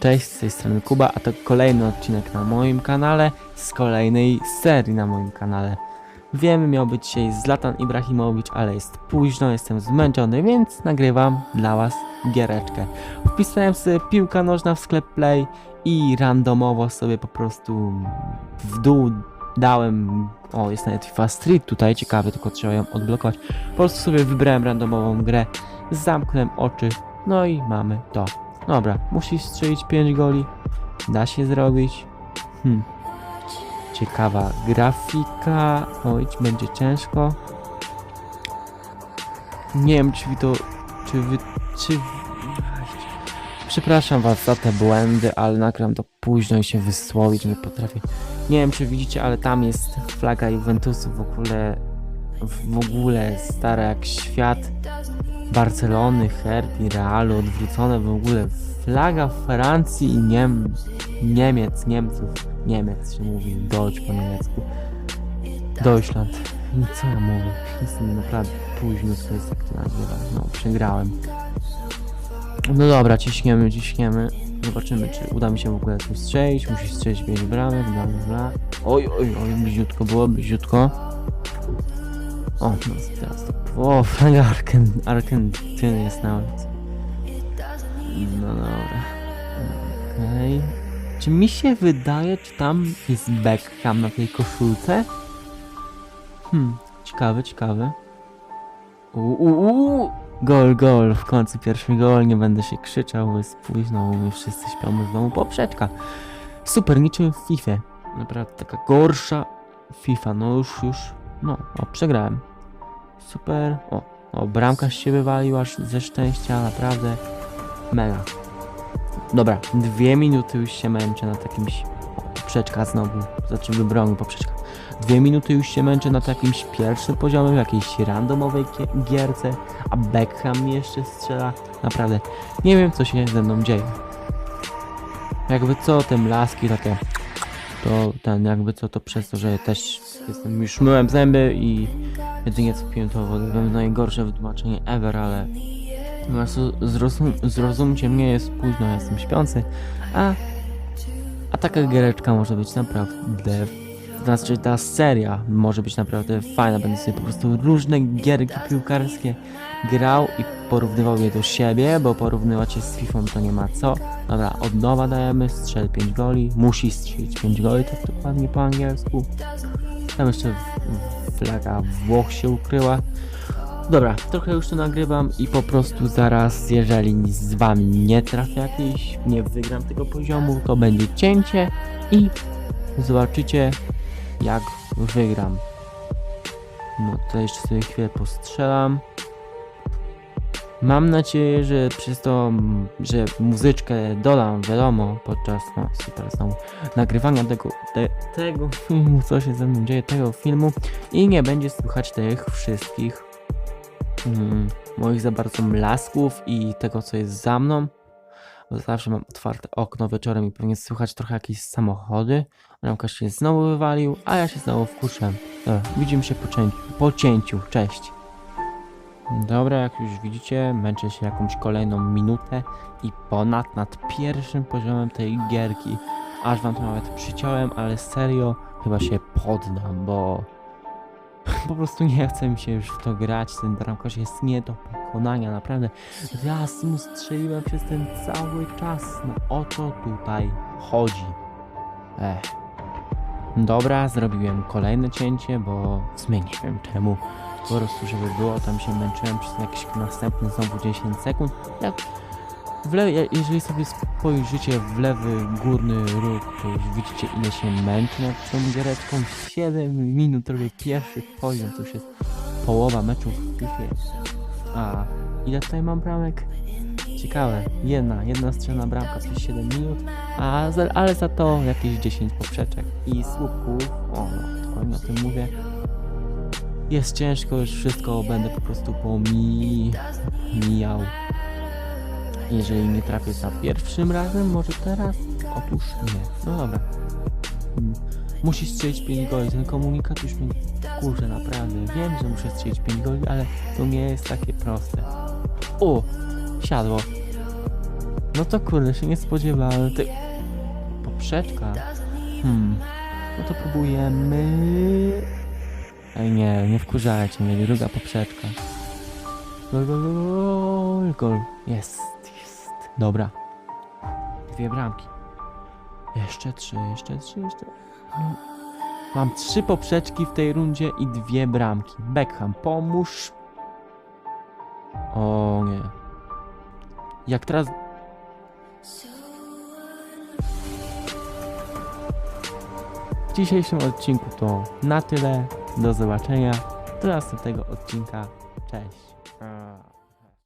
Cześć, z tej strony Kuba, a to kolejny odcinek na moim kanale z kolejnej serii na moim kanale. Wiem, miał być dzisiaj Zlatan Ibrahimowicz, ale jest późno, jestem zmęczony, więc nagrywam dla was giereczkę. Wpisałem sobie piłka nożna w sklep Play i randomowo sobie po prostu w dół dałem... O, jest nawet FIFA Street tutaj, ciekawy, tylko trzeba ją odblokować. Po prostu sobie wybrałem randomową grę, zamknąłem oczy, no i mamy to. Dobra, musisz strzelić 5 goli. Da się zrobić. Hmm. Ciekawa grafika. Oj, będzie ciężko. Nie wiem, czy wy to. Czy wy. Czy. Przepraszam was za te błędy, ale nagram to późno i się wysłowić nie potrafię. Nie wiem, czy widzicie, ale tam jest flaga Juventusu w ogóle. W ogóle stara jak świat. Barcelony, Herty, Realu, odwrócone w ogóle. Flaga Francji i Niem... Niemiec, Niemców. Niemiec się mówi, Deutsch po niemiecku. Deutschland. No co ja mówię? Jestem naprawdę późno, co jest jak to nagrywam. No, przegrałem. No dobra, ciśniemy, ciśniemy. Zobaczymy, czy uda mi się w ogóle tu strzelić. Musi strzelić 5 bramek, bla, bla, bla. Oj, oj, oj, bliziutko było, bliziutko. O, no teraz to... O, flaga Arken, Argentyny jest nawet. No dobra. Okej. Czy mi się wydaje, czy tam jest Beckham na tej koszulce? Hmm, ciekawe, ciekawe. Uuu, gol, gol, w końcu pierwszy gol, nie będę się krzyczał, bo jest późno, my wszyscy śpiamy w domu, poprzeczka. Super, niczym w FIFA. Naprawdę taka gorsza FIFA, no już, już, no, o, przegrałem. Super, o, o, bramka się wywaliła ze szczęścia, naprawdę mega. Dobra, dwie minuty już się męczę na takimś... O, poprzeczka znowu, znaczy wybronił poprzeczka. Dwie minuty już się męczę na jakimś pierwszym poziomie, w jakiejś randomowej gie- gierce, a Beckham jeszcze strzela. Naprawdę, nie wiem co się ze mną dzieje. Jakby co, te laski takie... To ten, jakby co, to przez to, że też jestem, już myłem zęby i jedynie co piłem to wodę. Najgorsze wytłumaczenie ever, ale zrozum, zrozumcie mnie, jest późno, ja jestem śpiący, a, a taka giereczka może być naprawdę, znaczy ta seria może być naprawdę fajna, będę sobie po prostu różne gierki piłkarskie grał i porównywał je do siebie, bo porównywać je z FIFA to nie ma co. Dobra, od nowa dajemy, strzel 5 goli, musi strzelić 5 goli, jest dokładnie po angielsku. Tam jeszcze flaga Włoch się ukryła. Dobra, trochę już to nagrywam i po prostu zaraz, jeżeli z wami nie trafię jakiejś, nie wygram tego poziomu, to będzie cięcie i zobaczycie jak wygram. No to jeszcze sobie chwilę postrzelam. Mam nadzieję, że przez to, że muzyczkę dodam, wiadomo, podczas, no nagrywania tego, te, tego filmu, co się ze mną dzieje, tego filmu i nie będzie słychać tych wszystkich mm, moich za bardzo mlasków i tego, co jest za mną. Bo zawsze mam otwarte okno wieczorem i pewnie słychać trochę jakieś samochody. Ramka się znowu wywalił, a ja się znowu wkuszę. Dobra, widzimy się po cięciu. Po cięciu. Cześć. Dobra, jak już widzicie, męczę się jakąś kolejną minutę i ponad nad pierwszym poziomem tej gierki. Aż wam to nawet przyciąłem, ale serio chyba się poddam, bo po prostu nie chce mi się już w to grać. Ten bramkarz jest nie do pokonania, naprawdę. Raz mu strzeliłem przez ten cały czas. No o to tutaj chodzi. Ech. Dobra, zrobiłem kolejne cięcie, bo w sumie nie wiem czemu. Po prostu, żeby było, tam się męczyłem przez jakieś następne znowu 10 sekund. Jak w le- je- jeżeli sobie spojrzycie w lewy górny róg, to już widzicie ile się męczę nad tą giereczką. 7 minut robię pierwszy poziom, to już jest połowa meczów w FIFA. A ile tutaj mam bramek? Ciekawe, jedna, jedna strzelna bramka przez 7 minut, a za, ale za to jakieś 10 poprzeczek i słupków. O, no, o tym mówię. Jest ciężko, już wszystko będę po prostu pomijał. Jeżeli nie trafię za pierwszym razem, może teraz? Otóż nie. No dobra. Hmm. Musisz strzelić 5 goli. Ten komunikat już mnie kurze naprawdę. Wiem, że muszę strzelić 5 goli, ale to nie jest takie proste. O! Siadło. No to kurde, się nie spodziewałem. Ty... Poprzeczka. Hmm. No to próbujemy... Ej nie, nie wkurzajcie mnie, druga poprzeczka. Gol, gol, gol, gol. Jest, jest. Dobra. Dwie bramki. Jeszcze trzy, jeszcze trzy, jeszcze... Mam trzy poprzeczki w tej rundzie i dwie bramki. Beckham, pomóż. O nie. Jak teraz... W dzisiejszym odcinku to na tyle. Do zobaczenia. Do następnego odcinka. Cześć.